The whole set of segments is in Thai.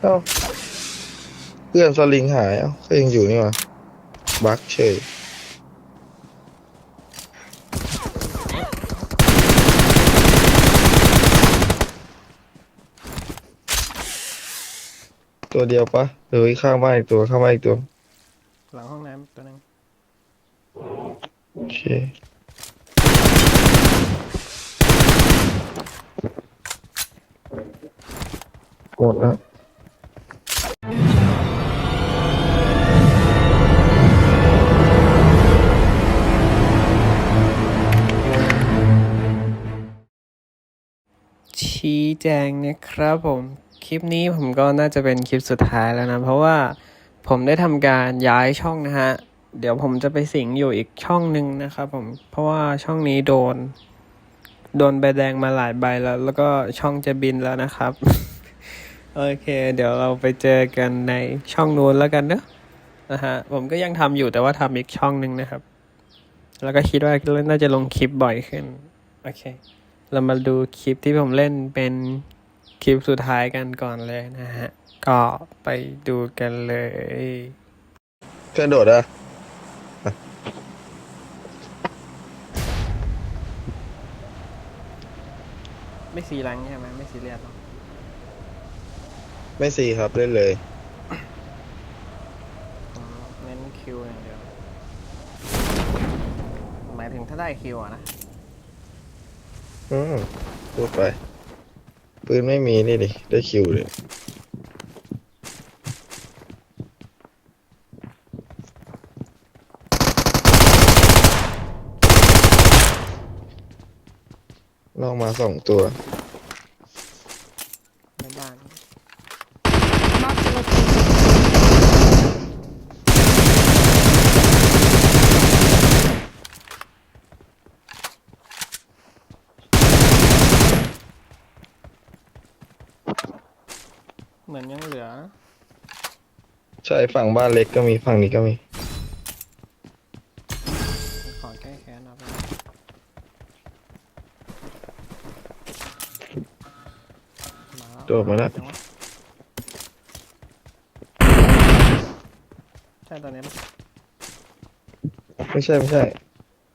เอ้าเพื่อนสลิงหาย เอ้าก็ยังอยู่นี่หวะบักเฉยตัวเดียวปะหรือข้างบ้านอีกตัวข้างบ้านอีกตัว หลังห้องน้ำตัวหนึงโอเคหมดแล้ว ชี้แจงนะครับผมคลิปนี้ผมก็น่าจะเป็นคลิปสุดท้ายแล้วนะ เพราะว่าผมได้ทำการย้ายช่องนะฮะ เดี๋ยวผมจะไปสิงอยู่อีกช่องหนึ่งนะครับผมเพราะว่าช่องนี้โดน โดนใบแดงมาหลายใบแล้ว แล้วก็ช่องจะบินแล้วนะครับ โอเค เดี๋ยวเราไปเจอกันในช่องนู้นแล้วกันเนอะนะฮะผมก็ยังทำอยู่แต่ว่าทำอีกช่องหนึ่งนะครับ แล้วก็คิดว่าน่าจะลงคลิปบ่อยขึ้น โอเค เรามาดูคลิปที่ผมเล่นเป็นคลิปสุดท้ายกันก่อนเลยนะฮะ ก็ไปดูกันเลยกระโดดอะไม่ซีรังใช่ไหมไม่ซีเรียสหรอกไม่ซีครับเล่นเลยผมเน้นคิวอย่างเดียวหมายถึงถ้าได้คิวอะนะ อืมพูดไป ปืนไม่มีนี่ดิ ได้คิวเลยลองมาสองตัว ในบ้าน Marked a location. เห มือนยังเหลือใช่ฝั่งบ้านเล็กก็มีฝั่งนี้ก็มี ขอแก้แค้นเอาไปมาแล้วโดดมาแล้วจังะใช่ตอนนี้ปะไม่ใช่ไม่ใช่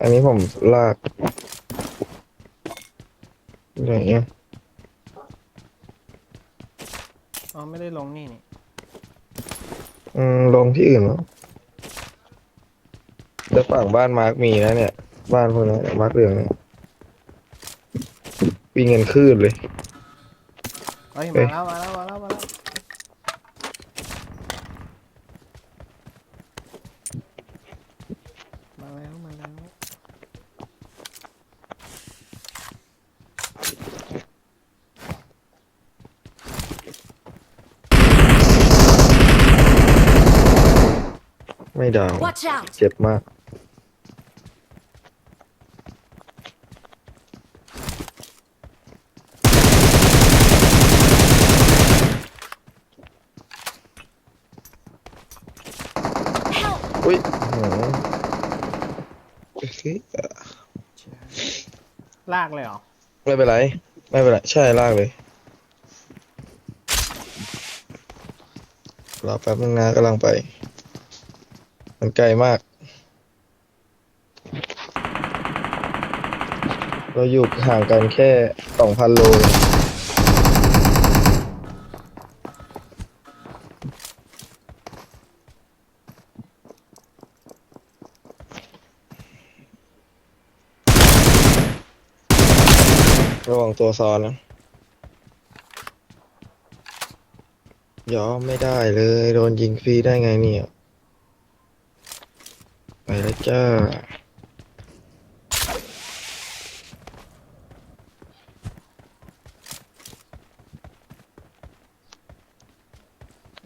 อันนี้ผมลากอย่างเงี้ย อ๋อ ไม่ได้ลงนี่นี่อืมลงที่อื่นแล้วแต่ฝั่งบ้านมาร์กมีนะเนี่ย บ้านพวกนี้นมาร์กเหลืองเนี่ยวิ่งเงินคลื่นเลย เฮ้ยเฮ้มาย แล้วมาแล้วมาแล้วมาแล้วมาแล้วมาแล้ว ไม่ดาว Watch out! เจ็บมาก Help! อุ้ยโหโอเคลากเลยเหรอ ไม่เป็นไร ไม่เป็นไร ใช่ลากเลยรอแป๊บนึงนะกำลังไป มันไกลมาก เราอยู่ห่างกันแค่สองพันโลระวังตัวซ้อนนะยอมไม่ได้เลย โดนยิงฟรีได้ไงเนี่ย แล้วจ้า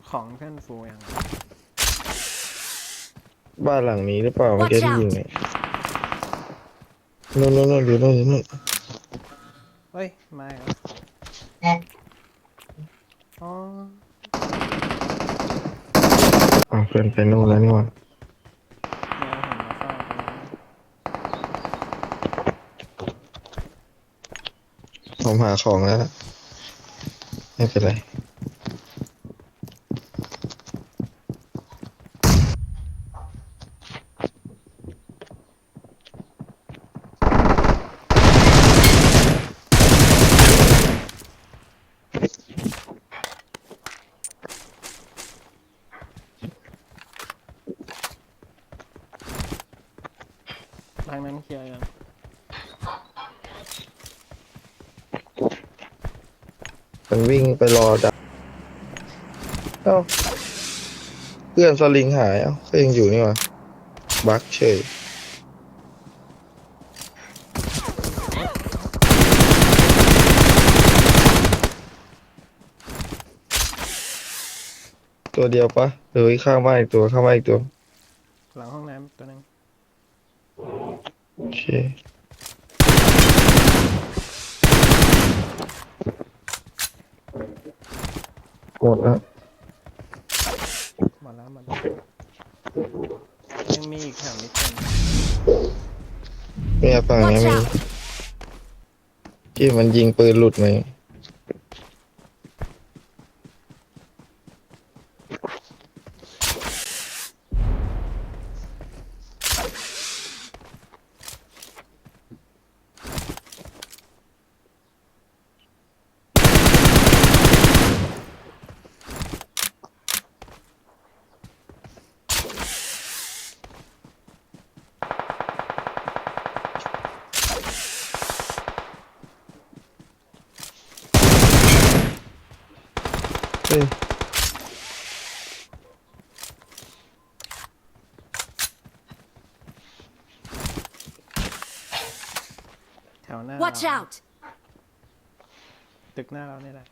ของเพื่อนฟูยังบ้านหลังนี้หรือเปล่าเมื่อกี้ Watch ที่ out ยิงเนี่ยนู่นนู่นนู่นอยู่นู่นอยู่นู่นเฮ้ยไม่เหรออ๋อ อ๋อเพื่อนไปนู่นแล้วนี่หว่า ผมหาของแล้ว ไม่เป็นไร ทางนั้นเคลียร์ยัง มันวิ่งไปรอดักเอ้าเพื่อนสลิงหาย เอ้าก็ยังอยู่นี่หว่าบักเฉยตัวเดียวปะเฮ้ยข้างบ้านอีกตัวข้างบ้านอีกตัว หลังห้องน้ำตัวหนึง โอเค หมดแล้วหมดแล้วหมดแล้วยังมีอีกแถวนิดนึงเนี่ยฝั่งเนี้ย Watch มี out ที่มันยิงปืนหลุดไหมเวหน้า Watch เรา out! ตึกหน้าเรานี่แหละ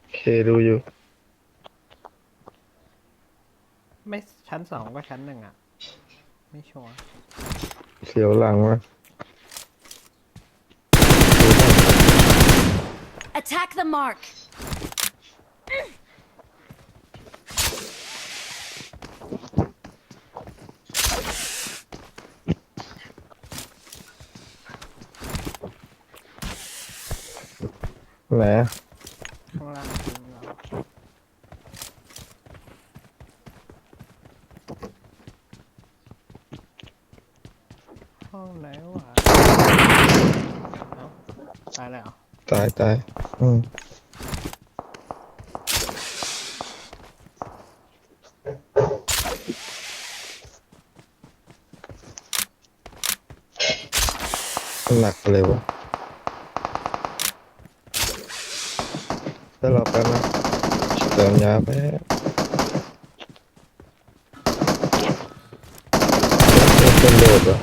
โอเคดูอยู่ ไม่ชั้นสองก็ชั้นหนึ่งอะ ไม่ชัวร์เสียวหลังวะ Attack the mark! ไหนอะข้างล่างทีมเราห้องไหนวะเอ้าตายแล้วเหรอตายตายอืมหนักเลยวะ ถ้าเราแป๊บนะเติมยาไปเป็นโดดเหรอ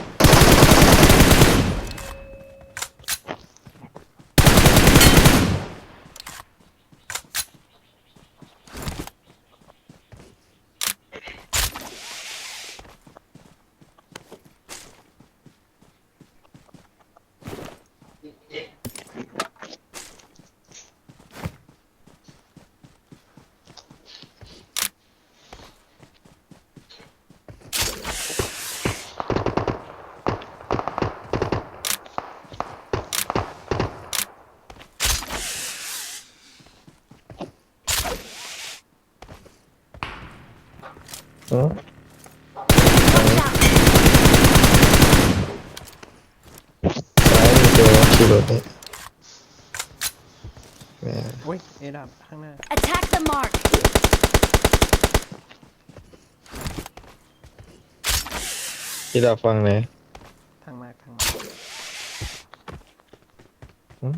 ออ Watch out! ซ้ายมีตัวขี่รถนี่แหม่อุ้ยเอดับข้างหน้า Attack the mark! ที่เราฟังไหน ทางมาทางมา อืม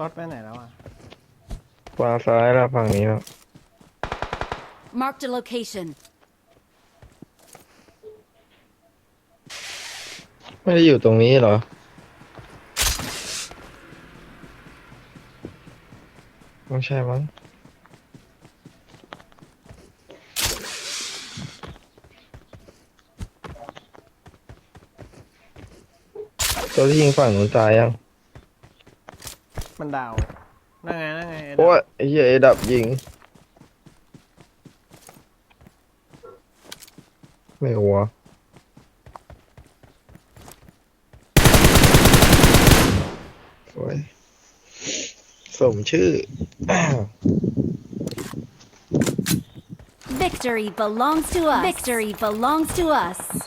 รถไปไหนแล้วอะขวาซ้ายแล้วฝั่งนี้แล้ว Marked a location. ไม่ได้อยู่ตรงนี้เหรอ ไม่ใช่มั้ง ตัวที่ยิงฝั่งหนูนตายยังมัน ดาวนั่งไงนั่งไงเอดับ โอ้ยไอ้เหี้ยเอดับยิง ไม่หัวสวยสมชื่อ Victory! Victory belongs to us. Victory belongs to us.